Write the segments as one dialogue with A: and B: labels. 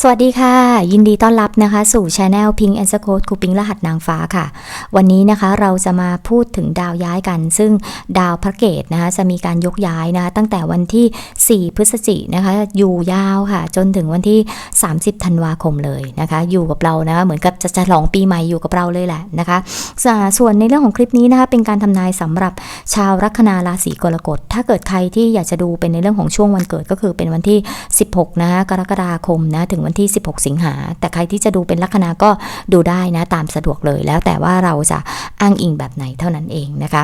A: สวัสดีค่ะ ยินดีต้อนรับนะคะ สู่ช anel Pink and c o t ครูปิงรหัสนางฟ้าค่ะ วันนี้นะคะเราจะมาพูดถึงดาวย้ายกัน ซึ่งดาวพระเกตนะคะจะมีการยกย้ายนะคะตั้งแต่วันที่ 4 พฤศจิกนะคะ อยู่ยาวค่ะ จนถึงวันที่ 30 ธันวาคมเลยนะคะ อยู่กับเรานะคะเหมือนกับจะฉลองปีใหม่อยู่กับเราเลยแหละนะคะส่วนในเรื่องของคลิปนี้นะคะเป็นการทำนายสำหรับชาวลัคนาราศีกรกฎถ้าเกิดใครที่อยากจะดูเป็นในเรื่องของช่วงวันเกิดก็คือเป็นวันที่ 16 นะคะกรกฎาคมนะถึงวันที่ 16 สิงหา แต่ใครที่จะดูเป็นลัคนาก็ดูได้นะตามสะดวกเลย แล้วแต่ว่าเราจะอ้างอิงแบบไหนเท่านั้นเองนะคะ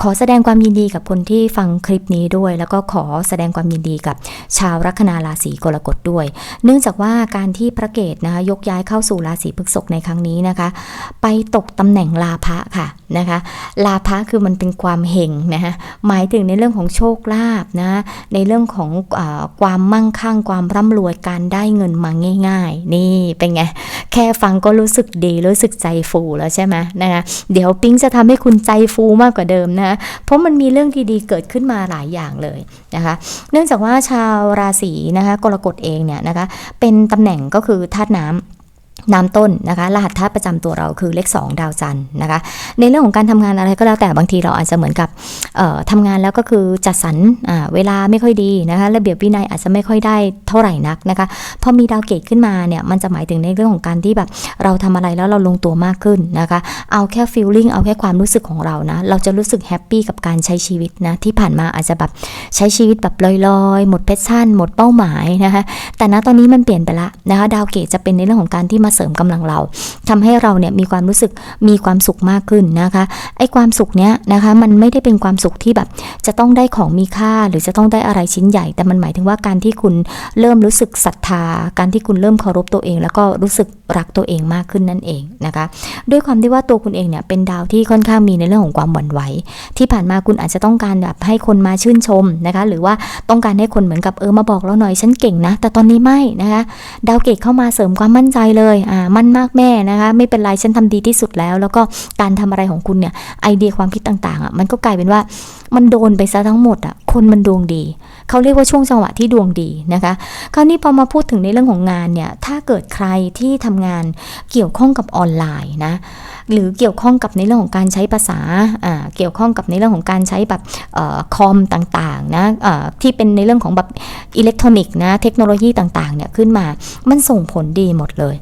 A: ขอแสดงความยินดีกับคนที่ฟังคลิปนี้ด้วย แล้วก็ขอแสดงความยินดีกับชาวลัคนาราศีกรกฎด้วย เนื่องจากว่าการที่พระเกตนะคะยกย้ายเข้าสู่ราศีพฤษภในครั้งนี้นะคะ ไปตกตำแหน่งลาภะค่ะนะคะลาภะคือมันเป็นความเฮงนะคะหมายถึงในเรื่องของโชคลาภนะในเรื่องของอความมั่งคั่ง ความร่ำรวยการได้เงินมาง่าย ๆ นี่เป็นไงแค่ฟังก็รู้สึกดีรู้สึกใจฟูแล้วใช่ไหมนะคะเดี๋ยวปิ๊งจะทำให้คุณใจฟูมากกว่าเดิมนะเพราะมันมีเรื่องดีๆเกิดขึ้นมาหลายอย่างเลยนะคะ เนื่องจากว่าชาวราศีนะคะกรกฎเองเนี่ยนะคะเป็นตำแหน่งก็คือธาตุน้ำ น้ำต้นนะคะ รหัสธาตุประจำตัวเราคือเลข 2 ดาวจันทร์นะคะ ในเรื่องของการทำงานอะไรก็แล้วแต่บางทีเราอาจจะเหมือนกับทำงานแล้วก็คือจัดสรรเวลาไม่ค่อยดีนะคะระเบียบวินัยอาจจะไม่ค่อยได้เท่าไหร่นักนะคะพอมีดาวเกตขึ้นมาเนี่ยมันจะหมายถึงในเรื่องของการที่แบบเราทำอะไรแล้วเราลงตัวมากขึ้นนะคะเอาแค่ฟีลลิ่งเอาแค่ความรู้สึกของเรานะเราจะรู้สึกแฮปปี้กับการใช้ชีวิตนะที่ผ่านมาอาจจะแบบใช้ชีวิตแบบลอยๆ หมดเพชชั่น หมดเป้าหมายนะคะแต่ณตอนนี้มันเปลี่ยนไปละนะคะดาวเกตจะเป็นในเรื่องของการที่มาเสริมกำลังเราทำให้เราเนี่ยมีความรู้สึกมีความสุขมากขึ้นนะคะ ไอ้ความสุขเนี้ยนะคะมันไม่ได้เป็นความสุขที่แบบจะต้องได้ของมีค่าหรือจะต้องได้อะไรชิ้นใหญ่ แต่มันหมายถึงว่าการที่คุณเริ่มรู้สึกศรัทธา การที่คุณเริ่มเคารพตัวเอง แล้วก็รู้สึกรักตัวเองมากขึ้นนั่นเองนะคะ ด้วยความที่ว่าตัวคุณเองเนี่ยเป็นดาวที่ค่อนข้างมีในเรื่องของความหวั่นไหวที่ผ่านมาคุณอาจจะต้องการแบบให้คนมาชื่นชมนะคะ หรือว่าต้องการให้คนเหมือนกับเออมาบอกเราหน่อยฉันเก่งนะ แต่ตอนนี้ไม่นะคะ ดาวเกตเข้ามาเสริมความมั่นใจเลยอ่ามั่นมากแม่นะคะไม่เป็นไรฉันทำดีที่สุดแล้ว แล้วก็การทำอะไรของคุณเนี่ยไอเดียความคิดต่างๆอะมันก็กลายเป็นว่ามันโดนไปซะทั้งหมดอะคนมันดวงดี เขาเรียกว่าช่วงจังหวะที่ดวงดีนะคะ คราวนี้พอมาพูดถึงในเรื่องของงานเนี่ยถ้าเกิดใครที่ทำงานเกี่ยวข้องกับออนไลน์นะ หรือเกี่ยวข้องกับในเรื่องของการใช้ภาษาอ่าเกี่ยวข้องกับในเรื่องของการใช้แบบคอมต่างๆนะที่เป็นในเรื่องของแบบอิเล็กทรอนิกส์นะเทคโนโลยีต่างๆเนี่ยขึ้นมามันส่งผลดีหมดเลย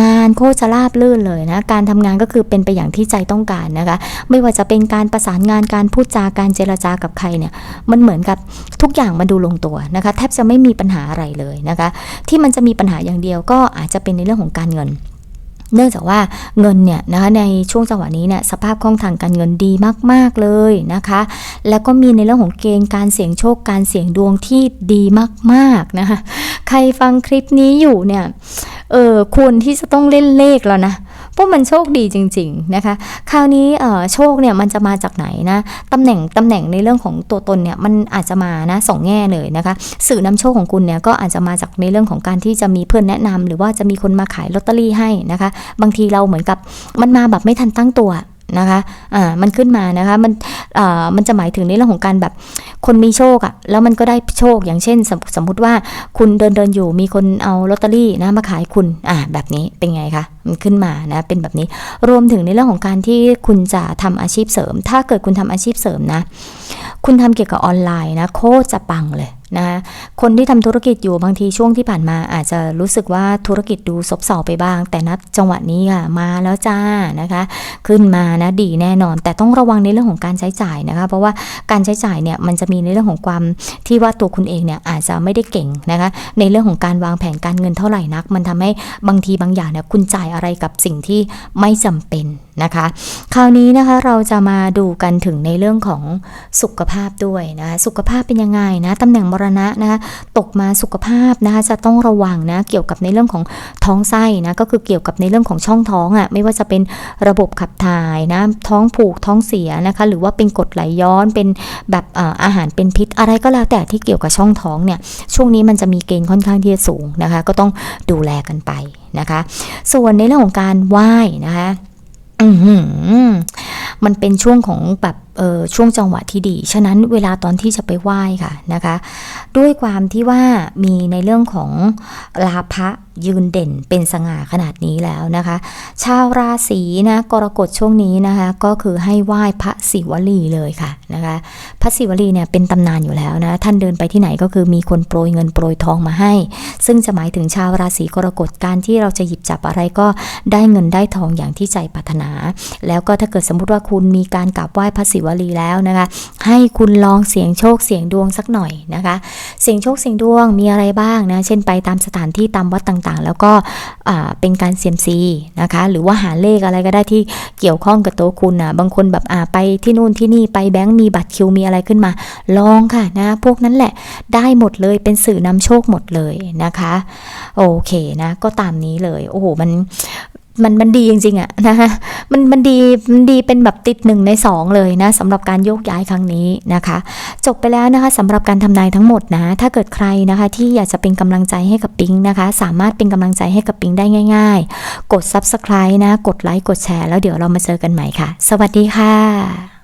A: งานโคจะราบลื่นเลยนะการทำงานก็คือเป็นไปอย่างที่ใจต้องการนะคะ ไม่ว่าจะเป็นการประสานงานการพูดจาการเจรจากับใครเนี่ยมันเหมือนกับทุกอย่างมาดูลงตัวนะคะแทบจะไม่มีปัญหาอะไรเลยนะคะ ที่มันจะมีปัญหาอย่างเดียวก็อาจจะเป็นในเรื่องของการเงิน เนื่องจากว่าเงินเนี่ยนะคะในช่วงจังหวะนี้เนี่ยสภาพคล่องทางการเงินดีมาก ๆ เลยนะคะ แล้วก็มีในเรื่องของเกณฑ์การเสี่ยงโชคการเสี่ยงดวงที่ดีมากๆนะคะ ใครฟังคลิปนี้อยู่เนี่ยเออควรที่จะต้องเล่นเลขแล้วนะ พราะมันโชคดีจริง ๆนะคะ คราวนี้โชคเนี่ยมันจะมาจากไหนนะตำแหน่งตำแหน่งในเรื่องของตัวตนเนี่ยมันอาจจะมานะสองแง่เลยนะคะ สื่อนำโชคของคุณเนี่ยก็อาจจะมาจากในเรื่องของการที่จะมีเพื่อนแนะนำหรือว่าจะมีคนมาขายลอตเตอรี่ให้นะคะ บางทีเราเหมือนกับมันมาแบบไม่ทันตั้งตัว นะคะอ่ามันขึ้นมานะคะ มันอ่ามันจะหมายถึงในเรื่องของการแบบคนมีโชคอะ่ะแล้วมันก็ได้โชคอย่างเช่น สมสมมติว่าคุณเดินเดินอยู่มีคนเอาลอตเตอรี่นะมาขายคุณอ่าแบบนี้เป็นไงคะมันขึ้นมานะเป็นแบบนี้รวมถึงในเรื่องของการที่คุณจะทำอาชีพเสริม ถ้าเกิดคุณทำอาชีพเสริมนะ คุณทำเกี่ยวกับออนไลน์นะโคตรจะปังเลย นะคะคนที่ทำธุรกิจอยู่บางทีช่วงที่ผ่านมาอาจจะรู้สึกว่าธุรกิจดูซบเซาไปบ้าง แต่นับจังหวะนี้ค่ะมาแล้วจ้านะคะ ขึ้นมานะดีแน่นอน แต่ต้องระวังในเรื่องของการใช้จ่ายนะคะ เพราะว่าการใช้จ่ายเนี่ยมันจะมีในเรื่องของความที่ว่าตัวคุณเองเนี่ยอาจจะไม่ได้เก่งนะคะ ในเรื่องของการวางแผนการเงินเท่าไหร่นัก มันทำให้บางทีบางอย่างเนี่ยคุณจ่ายอะไรกับสิ่งที่ไม่จำเป็นนะคะ คราวนี้นะคะเราจะมาดูกันถึงในเรื่องของสุขภาพด้วยนะสุขภาพเป็นยังไงนะตำแหน่งมรณะนะคะตกมาสุขภาพนะคะจะต้องระวังนะเกี่ยวกับในเรื่องของท้องไส้นะก็คือเกี่ยวกับในเรื่องของช่องท้องอะ่ะไม่ว่าจะเป็นระบบขับถ่ายนะท้องผูกท้องเสียนะคะหรือว่าเป็นกรดไหลย้อนเป็นแบบอาหารเป็นพิษ อะไรก็แล้วแต่ที่เกี่ยวกับช่องท้องเนี่ยช่วงนี้มันจะมีเกณฑ์ค่อนข้างที่จะสูงนะคะก็ต้องดูแลกันไปนะคะ ส่วนในเรื่องของการไหว้นะคะมันเป็นช่วงของแบบ ช่วงจังหวะที่ดี ฉะนั้นเวลาตอนที่จะไปไหว้ค่ะนะคะ ด้วยความที่ว่ามีในเรื่องของลาภะยืนเด่นเป็นสง่าขนาดนี้แล้วนะคะ ชาวราศีนะกรกฎช่วงนี้นะคะ ก็คือให้ไหว้พระศิวลีเลยค่ะนะคะ พระศิวลีเนี่ยเป็นตำนานอยู่แล้วนะท่านเดินไปที่ไหนก็คือมีคนโปรยเงินโปรยทองมาให้ ซึ่งจะหมายถึงชาวราศีกรกฎการที่เราจะหยิบจับอะไรก็ได้เงินได้ทองอย่างที่ใจปรารถนา แล้วก็ถ้าเกิดสมมติว่าคุณมีการกราบไหว้พระศิวลีแล้วนะคะ ให้คุณลองเสียงโชคเสียงดวงสักหน่อยนะคะ เสียงโชคเสียงดวงมีอะไรบ้างนะเช่นไปตามสถานที่ตามวัดต่างๆ แล้วก็เป็นการเซียมซีนะคะ หรือว่าหาเลขอะไรก็ได้ที่เกี่ยวข้องกับตัวคุณนะบางคนแบบอ่าไปที่นู่นที่นี่ไปแบงก์มีบัตรคิวมีอะไรขึ้นมา ลองค่ะนะ พวกนั้นแหละได้หมดเลยเป็นสื่อนำโชคหมดเลยนะคะ โอเคนะ ก็ตามนี้เลย โอ้โหมัน มันมันดีจริงๆอะนะคะมันมันดีมันดีเป็นแบบติดหนึ่งในสองเลยนะสำหรับการโยกย้ายครั้งนี้นะคะ จบไปแล้วนะคะสำหรับการทำนายทั้งหมดนะ ถ้าเกิดใครนะคะ ที่อยากจะเป็นกำลังใจให้กับปิงนะคะ สามารถเป็นกำลังใจให้กับปิงได้ง่าย ๆ กด subscribe นะ กดไลค์กดแชร์แล้วเดี๋ยวเรามาเจอกันใหม่ค่ะ สวัสดีค่ะ